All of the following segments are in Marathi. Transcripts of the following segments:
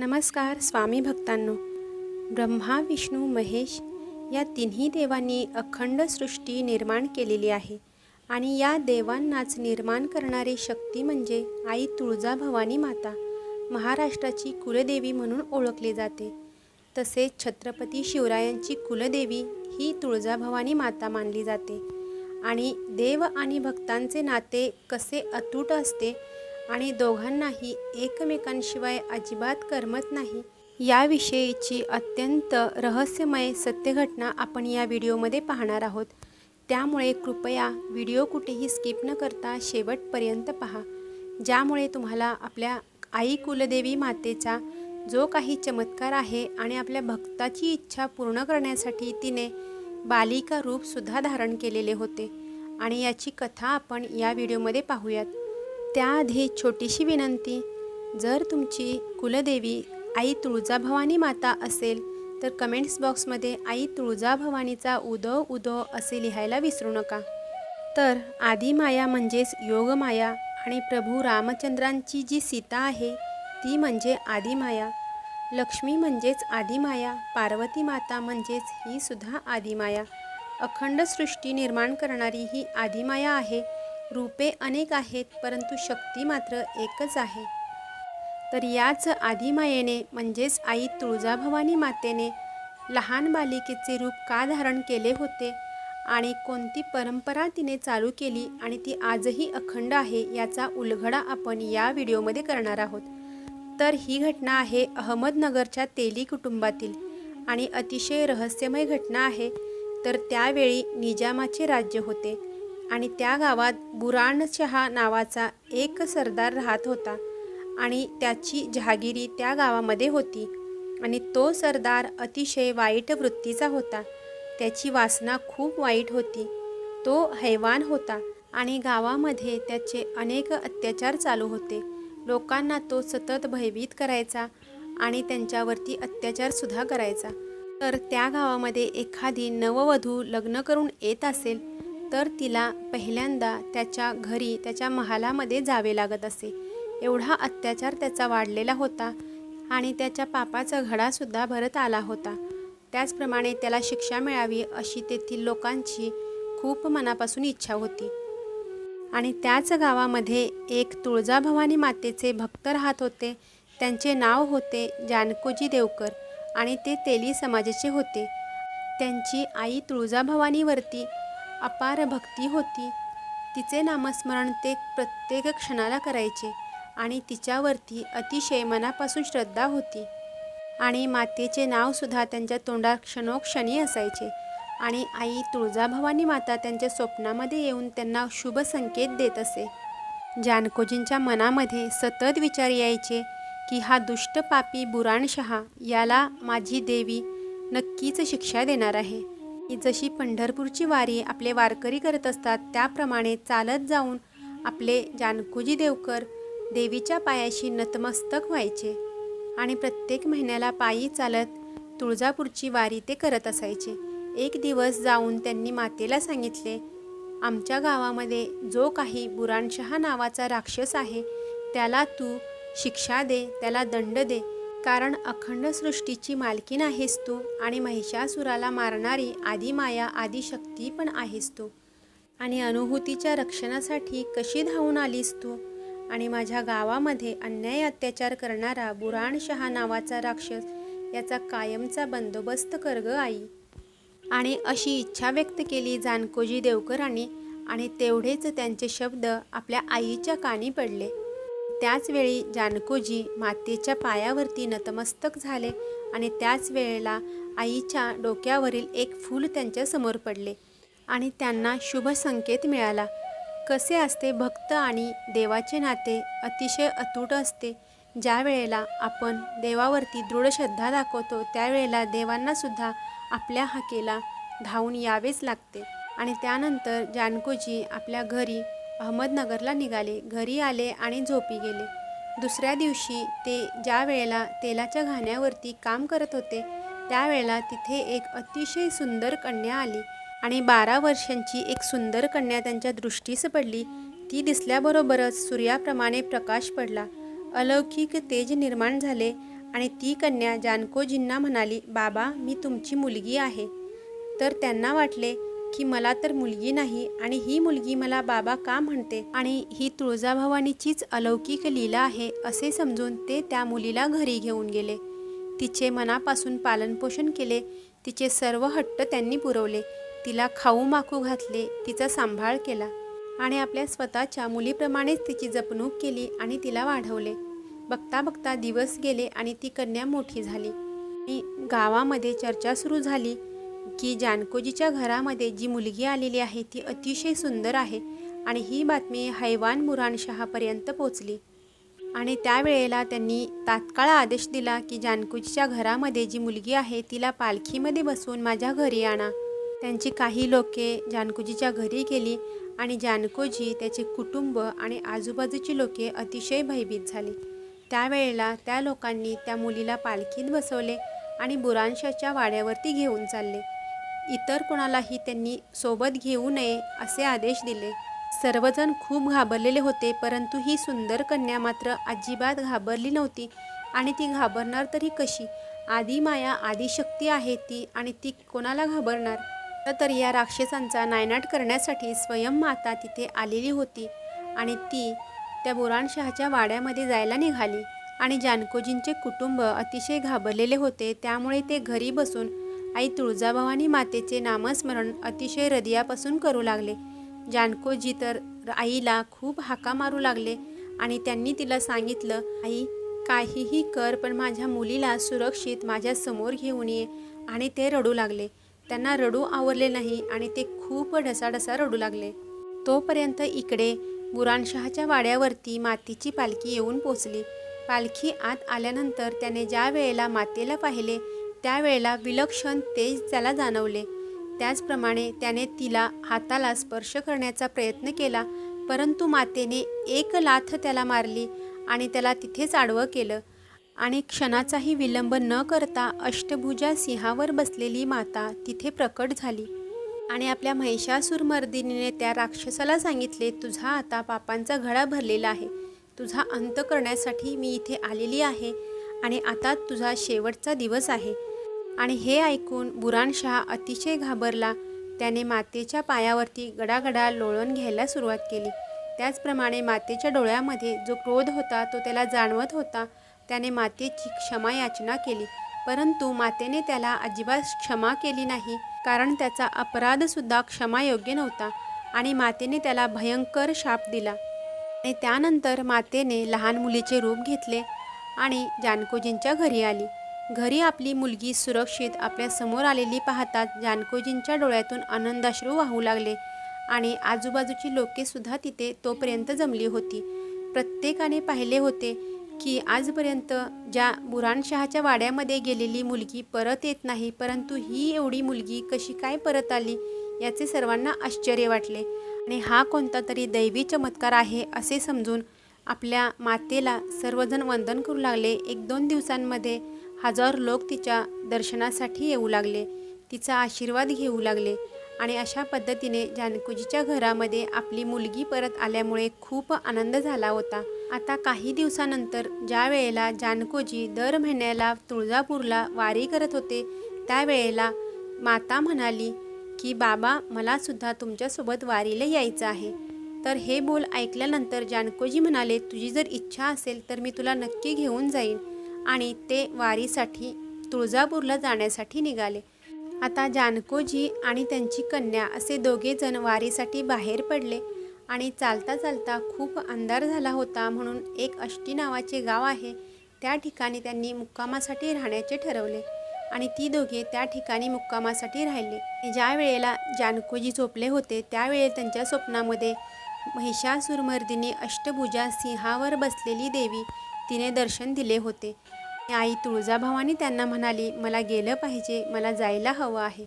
नमस्कार स्वामी भक्तांनो. ब्रह्मा विष्णू महेश या तिन्ही देवांनी अखंड सृष्टी निर्माण केलेली आहे आणि या देवांनाच निर्माण करणारी शक्ती म्हणजे आई तुळजाभवानी माता महाराष्ट्राची कुलदेवी म्हणून ओळखली जाते. तसेच छत्रपती शिवरायांची कुलदेवी ही तुळजाभवानी माता मानली जाते. आणि देव आणि भक्तांचे नाते कसे अतूट असते आणि दोघांनाही एकमेकांशिवाय अजिबात करमत नाही. याविषयीची अत्यंत रहस्यमय सत्यघटना आपण या व्हिडिओमध्ये पाहणार आहोत. त्यामुळे कृपया व्हिडिओ कुठेही स्किप न करता शेवटपर्यंत पहा. ज्यामुळे तुम्हाला आपल्या आई कुलदेवी मातेचा जो काही चमत्कार आहे आणि आपल्या भक्ताची इच्छा पूर्ण करण्यासाठी तिने बालिका रूपसुद्धा धारण केलेले होते. आणि याची कथा आपण या व्हिडिओमध्ये पाहूयात. त्याआधी छोटीशी विनंती. जर तुमची कुलदेवी आई तुळजाभवानी माता असेल तर कमेंट्स बॉक्समध्ये आई तुळजाभवानीचा उदो उदो असे लिहायला विसरू नका. तर आदिमाया म्हणजेच योगमाया आणि प्रभू रामचंद्रांची जी सीता आहे ती म्हणजे आदिमाया लक्ष्मी म्हणजेच आदिमाया पार्वती माता म्हणजेच ही सुद्धा आदिमाया अखंड सृष्टी निर्माण करणारी ही आदिमाया आहे रूपे अनेक आहेत परंतु शक्ती मात्र एकच आहे. तर याच आदिमायेने म्हणजेच आई तुळजाभवानी मातेने लहान बालिकेचे रूप का धारण केले होते आणि कोणती परंपरा तिने चालू केली आणि ती आजही अखंड आहे याचा उलगडा आपण या व्हिडिओमध्ये करणार आहोत. तर ही घटना आहे अहमदनगरच्या तेली कुटुंबातील आणि अतिशय रहस्यमय घटना आहे. तर त्यावेळी निजामाचे राज्य होते. आणि त्या गावात बुराणशहा नावाचा एक सरदार राहत होता. आणि त्याची जहागिरी त्या गावामध्ये होती. आणि तो सरदार अतिशय वाईट वृत्तीचा होता. त्याची वासना खूप वाईट होती. तो हैवान होता आणि गावामध्ये त्याचे अनेक अत्याचार चालू होते. लोकांना तो सतत भयभीत करायचा आणि त्यांच्यावरती अत्याचारसुद्धा करायचा. तर त्या गावामध्ये एखादी नववधू लग्न करून येत असेल तर तिला पहिल्यांदा त्याच्या घरी त्याच्या महालामध्ये जावे लागत असे. एवढा अत्याचार त्याचा वाढलेला होता आणि त्याच्या पापाचा घडासुद्धा भरत आला होता. त्याचप्रमाणे त्याला शिक्षा मिळावी अशी तेथील लोकांची खूप मनापासून इच्छा होती. आणि त्याच गावामध्ये एक तुळजाभवानी मातेचे भक्त राहत होते. त्यांचे नाव होते जानकोजी देवकर आणि ते तेली समाजाचे होते. त्यांची आई तुळजाभवानीवरती अपार भक्ती होती. तिचे नामस्मरण ते प्रत्येक क्षणाला करायचे आणि तिच्यावरती अतिशय मनापासून श्रद्धा होती. आणि मातेचे नावसुद्धा त्यांच्या तोंडात क्षणोक्षणी असायचे. आणि आई तुळजाभवानी माता त्यांच्या स्वप्नामध्ये येऊन त्यांना शुभ संकेत देत असे. जानकोजींच्या मनामध्ये सतत विचार यायचे की हा दुष्ट पापी बुराणशहा याला माझी देवी नक्कीच शिक्षा देणार आहे. की जशी पंढरपूरची वारी आपले वारकरी करत असतात त्याप्रमाणे चालत जाऊन आपले जानकुजी देवकर देवीच्या पायाशी नतमस्तक व्हायचे आणि प्रत्येक महिन्याला पायी चालत तुळजापूरची वारी ते करत असायचे. एक दिवस जाऊन त्यांनी मातेला सांगितले आमच्या गावामध्ये जो काही बुराणशहा नावाचा राक्षस आहे त्याला तू शिक्षा दे त्याला दंड दे कारण अखंड सृष्टीची मालकीण आहेस तू आणि महिषासुराला मारणारी आदिमाया आदिशक्ती पण आहेस तू. आणि अनुभूतीच्या रक्षणासाठी कशी धावून आलीस तू? आणि माझ्या गावामध्ये अन्याय अत्याचार करणारा बुराणशहा नावाचा राक्षस याचा कायमचा बंदोबस्त कर ग आई. आणि अशी इच्छा व्यक्त केली जानकोजी देवकरांनी आणि तेवढेच त्यांचे शब्द आपल्या आईच्या कानी पडले. त्याचवेळी जानकोजी मातेच्या पायावरती नतमस्तक झाले आणि त्याच वेळेला आईच्या डोक्यावरील एक फूल त्यांच्यासमोर पडले आणि त्यांना शुभ संकेत मिळाला. कसे असते भक्त आणि देवाचे नाते अतिशय अतूट असते. ज्या वेळेला आपण देवावरती दृढ श्रद्धा दाखवतो त्यावेळेला देवांनासुद्धा आपल्या हाकेला धावून यावेच लागते. आणि त्यानंतर जानकोजी आपल्या घरी अहमदनगरला निघाले घरी आले आणि झोपी गेले. दुसऱ्या दिवशी ते ज्या वेळेला तेलाच्या घाण्यावरती काम करत होते त्यावेळेला तिथे एक अतिशय सुंदर कन्या आली आणि बारा वर्षांची एक सुंदर कन्या त्यांच्या दृष्टीस पडली. ती दिसल्याबरोबरच सूर्याप्रमाणे प्रकाश पडला. अलौकिक तेज निर्माण झाले आणि ती कन्या जानकोजींना म्हणाली बाबा मी तुमची मुलगी आहे. तर त्यांना वाटले की मला तर मुलगी नाही आणि ही मुलगी मला बाबा का म्हणते? आणि ही तुळजाभवानीचीच अलौकिक लीला आहे असे समजून ते त्या मुलीला घरी घेऊन गेले. तिचे मनापासून पालनपोषण केले. तिचे सर्व हट्ट त्यांनी पुरवले. तिला खाऊ माकू घातले. तिचा सांभाळ केला. आणि आपल्या स्वतःच्या मुलीप्रमाणेच तिची जपणूक केली आणि तिला वाढवले. बघता बघता दिवस गेले आणि ती कन्या मोठी झाली. गावामध्ये चर्चा सुरू झाली. की जानकोजीच्या घरामध्ये जी मुलगी आलेली आहे ती अतिशय सुंदर आहे आणि ही बातमी हैवान मुरानशहापर्यंत पोचली. आणि त्यावेळेला त्यांनी तात्काळ आदेश दिला की जानकोजीच्या घरामध्ये जी मुलगी आहे तिला पालखीमध्ये बसवून माझ्या घरी आणा. त्यांची काही लोके जानकोजीच्या घरी गेली आणि जानकोजी त्याचे कुटुंब आणि आजूबाजूची लोके अतिशय भयभीत झाली. त्यावेळेला त्या लोकांनी त्या मुलीला पालखीत बसवले आणि बुरांशाच्या वाड्यावरती घेऊन चालले. इतर कोणालाही त्यांनी सोबत घेऊ नये असे आदेश दिले. सर्वजण खूप घाबरलेले होते परंतु ही सुंदर कन्या मात्र अजिबात घाबरली नव्हती आणि ती घाबरणार तरी कशी? आदी माया आदिशक्ती आहे ती आणि ती कोणाला घाबरणार? तर या राक्षसांचा नायनाट करण्यासाठी स्वयं माता तिथे आलेली होती आणि ती त्या बुराणशहाच्या वाड्यामध्ये जायला निघाली. आणि जानकोजींचे कुटुंब अतिशय घाबरलेले होते. त्यामुळे ते घरी बसून आई तुळजाभवानी मातेचे नामस्मरण अतिशय हृदयापासून करू लागले. जानकोजी तर आईला खूप हाका मारू लागले आणि त्यांनी तिला सांगितलं आई काहीही कर पण माझ्या मुलीला सुरक्षित माझ्यासमोर घेऊन ये. आणि ते रडू लागले. त्यांना रडू आवरले नाही आणि ते खूप ढसाढसा रडू लागले. तोपर्यंत इकडे बुरानशहाच्या वाड्यावरती मातीची पालखी येऊन पोचली. पालखी आत आल्यानंतर त्याने ज्या वेळेला मातेला पाहिले त्यावेळेला विलक्षण तेज त्याला जाणवले. त्याचप्रमाणे त्याने तिला हाताला स्पर्श करण्याचा प्रयत्न केला परंतु मातेने एक लाथ त्याला मारली आणि त्याला तिथेच आडवं केलं. आणि क्षणाचाही विलंब न करता अष्टभुजा सिंहावर बसलेली माता तिथे प्रकट झाली. आणि आपल्या महिषासुरमर्दिनीने त्या राक्षसाला सांगितले तुझा आता पापांचा घडा भरलेला आहे. तुझा अंत करण्यासाठी मी इथे आलेली आहे आणि आता तुझा शेवटचा दिवस आहे. आणि हे ऐकून बुराणशहा अतिशय घाबरला. त्याने मातेच्या पायावरती गडागडा लोळण घ्यायला सुरुवात केली. त्याचप्रमाणे मातेच्या डोळ्यामध्ये जो क्रोध होता तो त्याला जाणवत होता. त्याने मातेची क्षमा याचना केली. परंतु मातेने त्याला अजिबात क्षमा केली नाही कारण त्याचा अपराधसुद्धा क्षमायोग्य नव्हता आणि मातेने त्याला भयंकर शाप दिला. आणि त्यानंतर मातेने लहान मुलीचे रूप घेतले आणि जानकोजींच्या घरी आली. घरी आपली मुलगी सुरक्षित आपल्यासमोर आलेली पाहताच जानकोजींच्या डोळ्यातून आनंदाश्रू वाहू लागले आणि आजूबाजूची लोकेसुद्धा तिथे तोपर्यंत जमली होती. प्रत्येकाने पाहिले होते की आजपर्यंत ज्या बुराणशहाच्या वाड्यामध्ये गेलेली मुलगी परत येत नाही परंतु ही एवढी मुलगी कशी काय परत आली याचे सर्वांना आश्चर्य वाटले. आणि हा कोणता तरी दैवी चमत्कार आहे असे समजून आपल्या मातेला सर्वजण वंदन करू लागले. एक दोन दिवसांमध्ये हजार लोक तिच्या दर्शनासाठी येऊ लागले. तिचा आशीर्वाद घेऊ लागले आणि अशा पद्धतीने जानकोजीच्या घरामध्ये आपली मुलगी परत आल्यामुळे खूप आनंद झाला होता. आता काही दिवसानंतर ज्या वेळेला जानकोजी दर महिन्याला तुळजापूरला वारी करत होते त्यावेळेला माता म्हणाली की बाबा मला सुद्धा तुमच्यासोबत वारीला यायचं आहे. तर हे बोल ऐकल्यानंतर जानकोजी म्हणाले तुझी जर इच्छा असेल तर मी तुला नक्की घेऊन जाईन. आणि ते वारीसाठी तुळजापूरला जाण्यासाठी निघाले. आता जानकोजी आणि त्यांची कन्या असे दोघेजण वारीसाठी बाहेर पडले आणि चालता चालता खूप अंधार झाला होता म्हणून एक अष्टी नावाचे गाव आहे. त्या ठिकाणी त्यांनी मुक्कामासाठी राहण्याचे ठरवले. आणि ती दोघे त्या ठिकाणी मुक्कामासाठी राहिले. ज्या वेळेला जानकोजी झोपले होते त्यावेळे त्यांच्या स्वप्नामध्ये महिषासुरमर्दिनी अष्टभुजा सिंहावर बसलेली देवी तिने दर्शन दिले होते. आई तुळजाभवानी त्यांना म्हणाली मला गेलं पाहिजे मला जायला हवं आहे.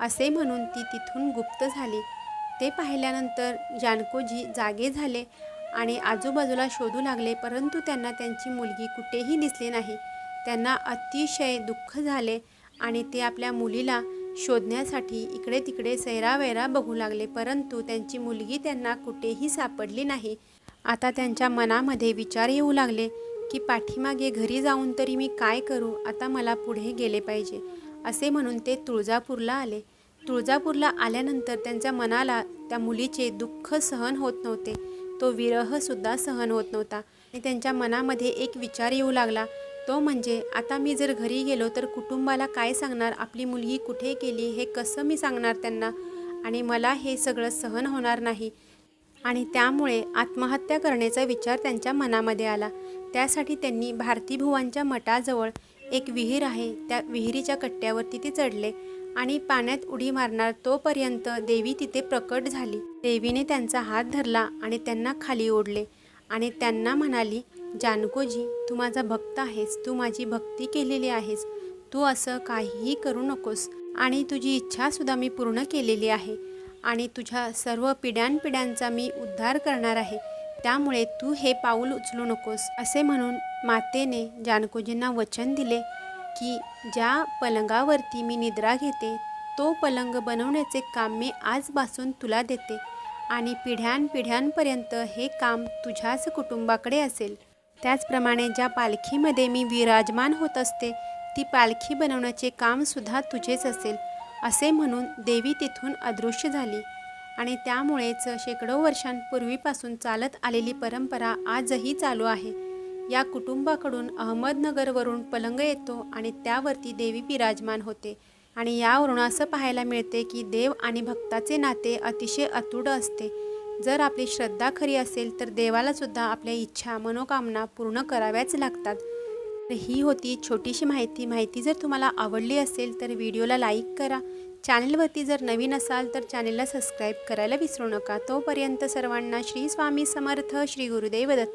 असे म्हणून ती तिथून गुप्त झाली. ते पाहिल्यानंतर जानकोजी जागे झाले आणि आजूबाजूला शोधू लागले परंतु त्यांना त्यांची मुलगी कुठेही दिसली नाही. त्यांना अतिशय दुःख झाले आणि ते आपल्या मुलीला शोधण्यासाठी इकडे तिकडे सैरावैरा बघू लागले. परंतु त्यांची मुलगी त्यांना कुठेही सापडली नाही. आता त्यांच्या मनामध्ये विचार येऊ लागले की पाठीमागे घरी जाऊन तरी मी काय करू? आता मला पुढे गेले पाहिजे. असे म्हणून ते तुळजापूरला आले. तुळजापूरला आल्यानंतर त्यांच्या मनाला त्या मुलीचे दुःख सहन होत नव्हते. तो विरहसुद्धा सहन होत नव्हता. आणि त्यांच्या मनामध्ये एक विचार येऊ लागला तो म्हणजे आता मी जर घरी गेलो तर कुटुंबाला काय सांगणार? आपली मुलगी कुठे गेली? हे कसं मी सांगणार त्यांना? आणि मला हे सगळं सहन होणार नाही. आणि त्यामुळे आत्महत्या करण्याचा विचार त्यांच्या मनामध्ये आला. त्यासाठी त्यांनी भारतीभुवांच्या मठाजवळ एक विहीर आहे. त्या विहिरीच्या कट्ट्यावरती ते चढले आणि पाण्यात उडी मारणार तोपर्यंत देवी तिथे प्रकट झाली. देवीने त्यांचा हात धरला आणि त्यांना खाली ओढले आणि त्यांना म्हणाली जानकोजी तू माझा भक्त आहेस तू माझी भक्ती केलेली आहेस. तू असं काहीही करू नकोस आणि तुझी इच्छासुद्धा मी पूर्ण केलेली आहे आणि तुझ्या सर्व पिढ्यानपिढ्यांचा मी उद्धार करणार आहे. त्यामुळे तू हे पाऊल उचलू नकोस. असे म्हणून मातेने जानकोजींना वचन दिले की ज्या पलंगावरती मी निद्रा घेते तो पलंग बनवण्याचे काम मी आजपासून तुला देते आणि पिढ्यानपिढ्यांपर्यंत हे काम तुझ्याच कुटुंबाकडे असेल. त्याचप्रमाणे ज्या पालखीमध्ये मी विराजमान होत असते ती पालखी बनवण्याचे कामसुद्धा तुझेच असेल असे म्हणून देवी तिथून अदृश्य झाली. आणि त्यामुळेच शेकडो वर्षांपूर्वीपासून चालत आलेली परंपरा आजही चालू आहे. या कुटुंबाकडून अहमदनगरवरून पलंग येतो आणि त्यावरती देवी विराजमान होते. आणि यावरून असं पाहायला मिळते की देव आणि भक्ताचे नाते अतिशय अतुड असते. जर आपली श्रद्धा खरी असेल तर देवालासुद्धा आपल्या इच्छा मनोकामना पूर्ण कराव्याच लागतात. तर ही होती छोटीशी माहिती. माहिती जर तुम्हाला आवडली असेल तर व्हिडिओला लाईक करा. चॅनलवरती जर नवीन असाल तर चॅनलला सबस्क्राईब करायला विसरू नका. तोपर्यंत सर्वांना श्री स्वामी समर्थ श्री गुरुदेव दत्त